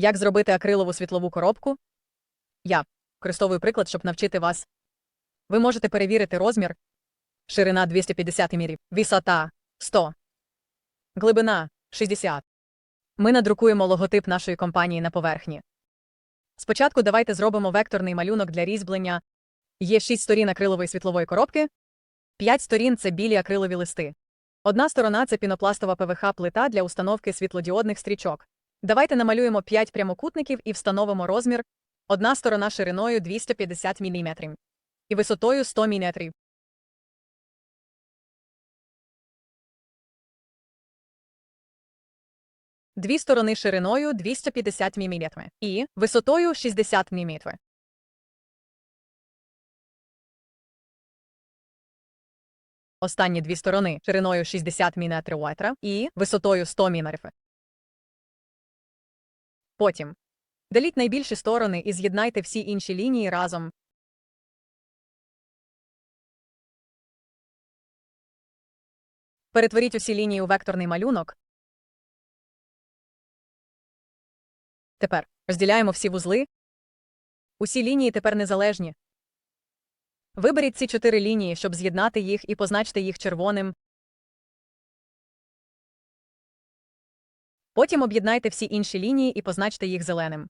Як зробити акрилову світлову коробку? Я використовую приклад, щоб навчити вас. Ви можете перевірити розмір, ширина 250 мм, висота 100, глибина 60. Ми надрукуємо логотип нашої компанії на поверхні. Спочатку давайте зробимо векторний малюнок для різьблення. Є 6 сторін акрилової світлової коробки, 5 сторін це білі акрилові листи. Одна сторона це пінопластова ПВХ плита для установки світлодіодних стрічок. Давайте намалюємо 5 прямокутників і встановимо розмір. Одна сторона шириною 250 мм і висотою 100 мм. Дві сторони шириною 250 мм і висотою 60 мм. Останні дві сторони шириною 60 мм і висотою 100 мм. Потім деліть найбільші сторони і з'єднайте всі інші лінії разом. Перетворіть усі лінії у векторний малюнок. Тепер розділяємо всі вузли. Усі лінії тепер незалежні. Виберіть ці чотири лінії, щоб з'єднати їх і позначте їх червоним. Потім об'єднайте всі інші лінії і позначте їх зеленим.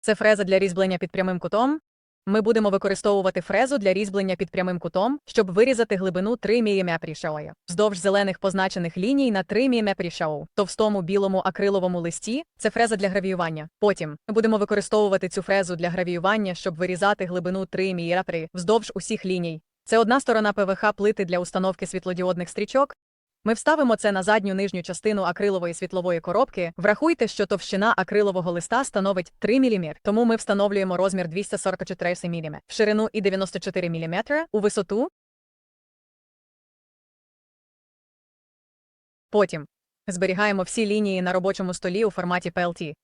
Це фреза для різьблення під прямим кутом. Ми будемо використовувати фрезу для різьблення під прямим кутом, щоб вирізати глибину 3 мм прішоя. Вздовж зелених позначених ліній на 3 мм прішоу. Товстому білому акриловому листі це фреза для гравіювання. Потім ми будемо використовувати цю фрезу для гравіювання, щоб вирізати глибину 3 мм вздовж усіх ліній. Це одна сторона ПВХ плити для установки світлодіодних стрічок. Ми вставимо це на задню нижню частину акрилової світлової коробки. Врахуйте, що товщина акрилового листа становить 3 мм, тому ми встановлюємо розмір 244 мм, в ширину і 94 мм, у висоту. Потім зберігаємо всі лінії на робочому столі у форматі PLT.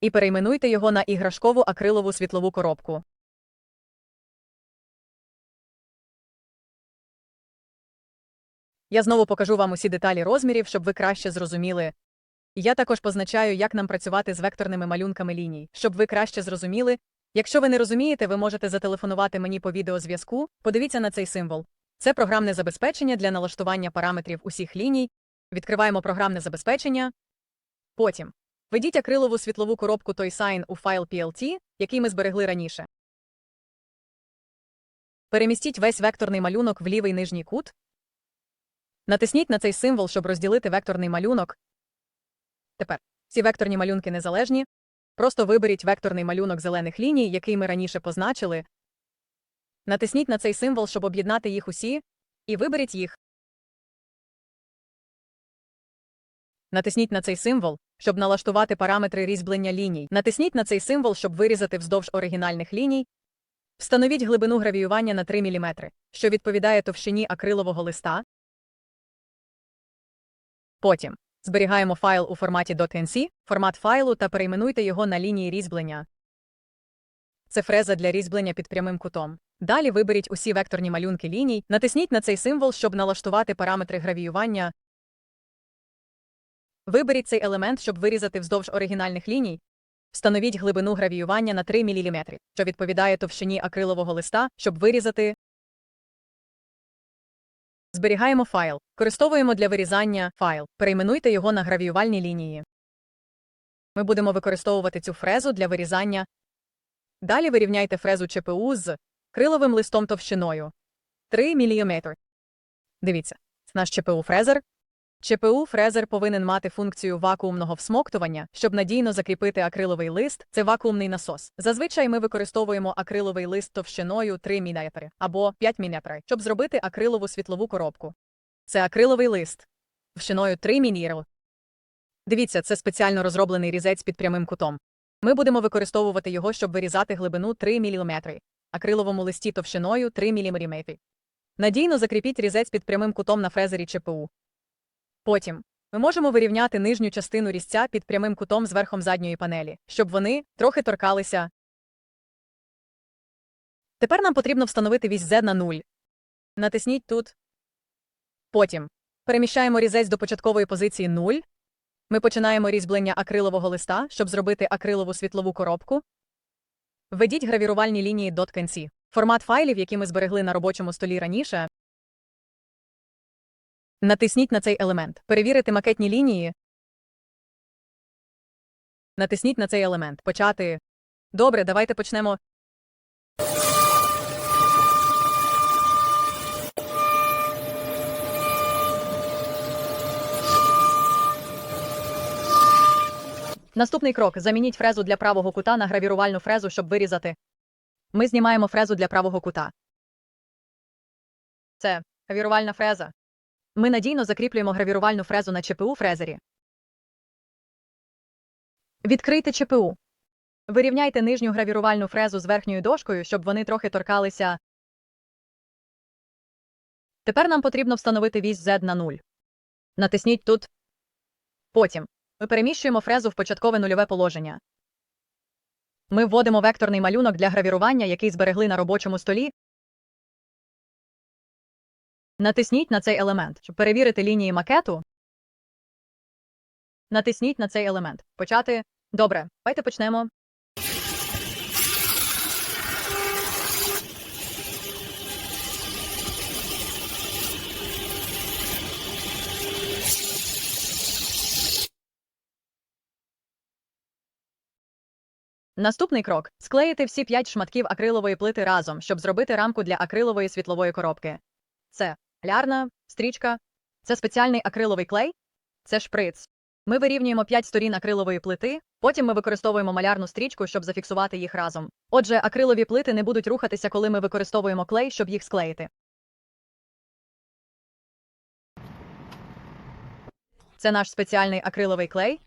І перейменуйте його на іграшкову акрилову світлову коробку. Я знову покажу вам усі деталі розмірів, щоб ви краще зрозуміли. Я також позначаю, як нам працювати з векторними малюнками ліній, щоб ви краще зрозуміли. Якщо ви не розумієте, ви можете зателефонувати мені по відеозв'язку. Подивіться на цей символ. Це програмне забезпечення для налаштування параметрів усіх ліній. Відкриваємо програмне забезпечення. Потім введіть акрилову світлову коробку ToySign у файл PLT, який ми зберегли раніше. Перемістіть весь векторний малюнок в лівий нижній кут. Натисніть на цей символ, щоб розділити векторний малюнок. Тепер ці векторні малюнки незалежні. Просто виберіть векторний малюнок зелених ліній, який ми раніше позначили. Натисніть на цей символ, щоб об'єднати їх усі, і виберіть їх. Натисніть на цей символ, щоб налаштувати параметри різьблення ліній. Натисніть на цей символ, щоб вирізати вздовж оригінальних ліній. Встановіть глибину гравіювання на 3 мм, що відповідає товщині акрилового листа. Потім зберігаємо файл у форматі .nc, формат файлу та перейменуйте його на лінії різьблення. Це фреза для різьблення під прямим кутом. Далі виберіть усі векторні малюнки ліній, натисніть на цей символ, щоб налаштувати параметри гравіювання. Виберіть цей елемент, щоб вирізати вздовж оригінальних ліній. Встановіть глибину гравіювання на 3 мм, що відповідає товщині акрилового листа, щоб вирізати Зберігаємо файл. Користовуємо для вирізання файл. Перейменуйте його на гравіювальні лінії. Ми будемо використовувати цю фрезу для вирізання. Далі вирівняйте фрезу ЧПУ з криловим листом товщиною 3 мм. Дивіться, наш ЧПУ фрезер. ЧПУ фрезер повинен мати функцію вакуумного всмоктування, щоб надійно закріпити акриловий лист. Це вакуумний насос. Зазвичай ми використовуємо акриловий лист товщиною 3 мм або 5 мм, щоб зробити акрилову світлову коробку. Це акриловий лист товщиною 3 мм. Дивіться, це спеціально розроблений різець під прямим кутом. Ми будемо використовувати його, щоб вирізати глибину 3 мм, акриловому листі товщиною 3 мм. Надійно закріпіть різець під прямим кутом на фрезері ЧПУ. Потім ми можемо вирівняти нижню частину різця під прямим кутом з верхом задньої панелі, щоб вони трохи торкалися. Тепер нам потрібно встановити вісь Z на 0. Натисніть тут. Потім Переміщаємо різець до початкової позиції 0. Ми починаємо різьблення акрилового листа, щоб зробити акрилову світлову коробку. Введіть гравірувальні лінії до тканці. Формат файлів, які ми зберегли на робочому столі раніше. Натисніть на цей елемент. Перевірити макетні лінії. Натисніть на цей елемент. Почати. Добре, давайте почнемо. Наступний крок. Замініть фрезу для правого кута на гравірувальну фрезу, щоб вирізати. Ми знімаємо фрезу для правого кута. Це гравірувальна фреза. Ми надійно закріплюємо гравірувальну фрезу на ЧПУ фрезері. Відкрийте ЧПУ. Вирівняйте нижню гравірувальну фрезу з верхньою дошкою, щоб вони трохи торкалися. Тепер нам потрібно встановити вісь Z на 0. Натисніть тут. Потім ми переміщуємо фрезу в початкове нульове положення. Ми вводимо векторний малюнок для гравірування, який зберегли на робочому столі. Натисніть на цей елемент, щоб перевірити лінії макету. Натисніть на цей елемент. Почати. Добре, давайте почнемо. Наступний крок склеїти всі п'ять шматків акрилової плити разом, щоб зробити рамку для акрилової світлової коробки. Це лярна, стрічка, це спеціальний акриловий клей, це шприц. Ми вирівнюємо 5 сторін акрилової плити, потім ми використовуємо малярну стрічку, щоб зафіксувати їх разом. Отже, акрилові плити не будуть рухатися, коли ми використовуємо клей, щоб їх склеїти. Це наш спеціальний акриловий клей.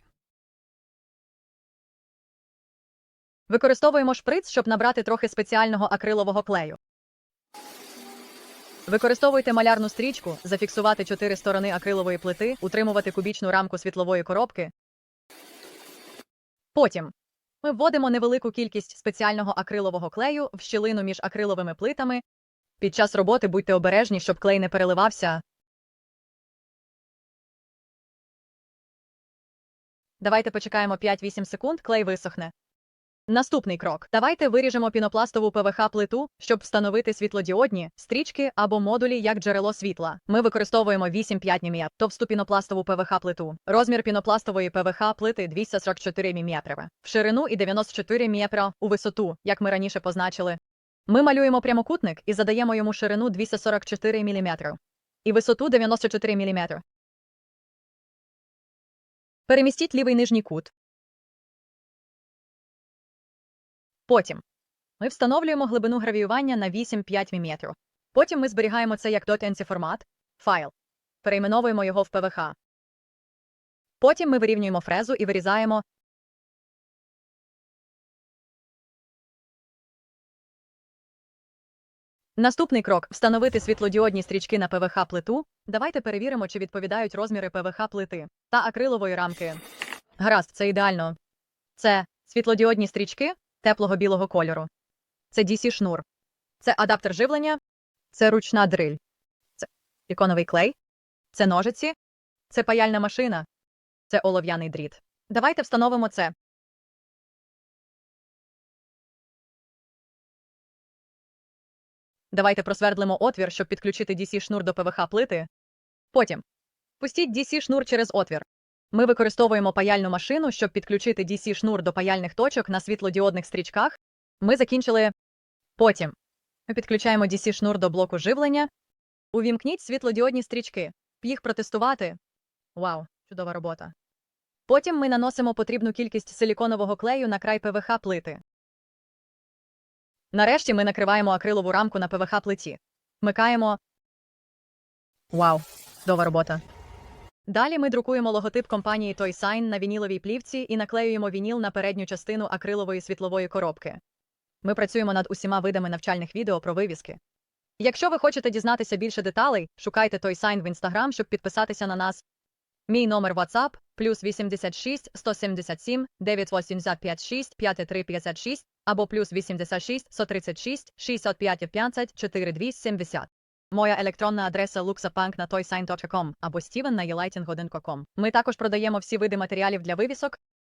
Використовуємо шприц, щоб набрати трохи спеціального акрилового клею. Використовуйте малярну стрічку, зафіксувати чотири сторони акрилової плити, утримувати кубічну рамку світлової коробки. Потім ми вводимо невелику кількість спеціального акрилового клею в щілину між акриловими плитами. Під час роботи будьте обережні, щоб клей не переливався. Давайте почекаємо 5-8 секунд, клей висохне. Наступний крок. Давайте виріжемо пінопластову ПВХ-плиту, щоб встановити світлодіодні стрічки або модулі як джерело світла. Ми використовуємо 8-5 мм товсту пінопластову ПВХ-плиту. Розмір пінопластової ПВХ-плити 244 мм. В ширину і 94 мм у висоту, як ми раніше позначили. Ми малюємо прямокутник і задаємо йому ширину 244 мм і висоту 94 мм. Перемістіть лівий нижній кут. Потім ми встановлюємо глибину гравіювання на 8-5 мм. Потім ми зберігаємо це як .nc формат, файл. Перейменовуємо його в PVH. Потім ми вирівнюємо фрезу і вирізаємо. Наступний крок встановити світлодіодні стрічки на ПВХ плиту. Давайте перевіримо, чи відповідають розміри ПВХ плити та акрилової рамки. Гаразд, це ідеально. Це світлодіодні стрічки теплого білого кольору. Це DC шнур. Це адаптер живлення, це ручна дриль, це іконовий клей, це ножиці, це паяльна машина, це олов'яний дріт. Давайте встановимо це. Давайте просвердлимо отвір, щоб підключити DC шнур до ПВХ плити. Потім пустіть DC шнур через отвір. Ми використовуємо паяльну машину, щоб підключити DC шнур до паяльних точок на світлодіодних стрічках. Ми закінчили. Потім ми підключаємо DC шнур до блоку живлення. Увімкніть світлодіодні стрічки. Їх протестувати. Вау, чудова робота. Потім ми наносимо потрібну кількість силіконового клею на край ПВХ плити. Нарешті ми накриваємо акрилову рамку на ПВХ плиті. Вмикаємо. Вау, чудова робота. Далі ми друкуємо логотип компанії ToySign на вініловій плівці і наклеюємо вініл на передню частину акрилової світлової коробки. Ми працюємо над усіма видами навчальних відео про вивіски. Якщо ви хочете дізнатися більше деталей, шукайте ToySign в Instagram, щоб підписатися на нас. Мій номер WhatsApp плюс 86 177 9856 5356 або плюс 86 136 65 15 4270. Моя електронна адреса luxapunk на toysign.com або steven на yelighting1.com. Ми також продаємо всі види матеріалів для вивісок,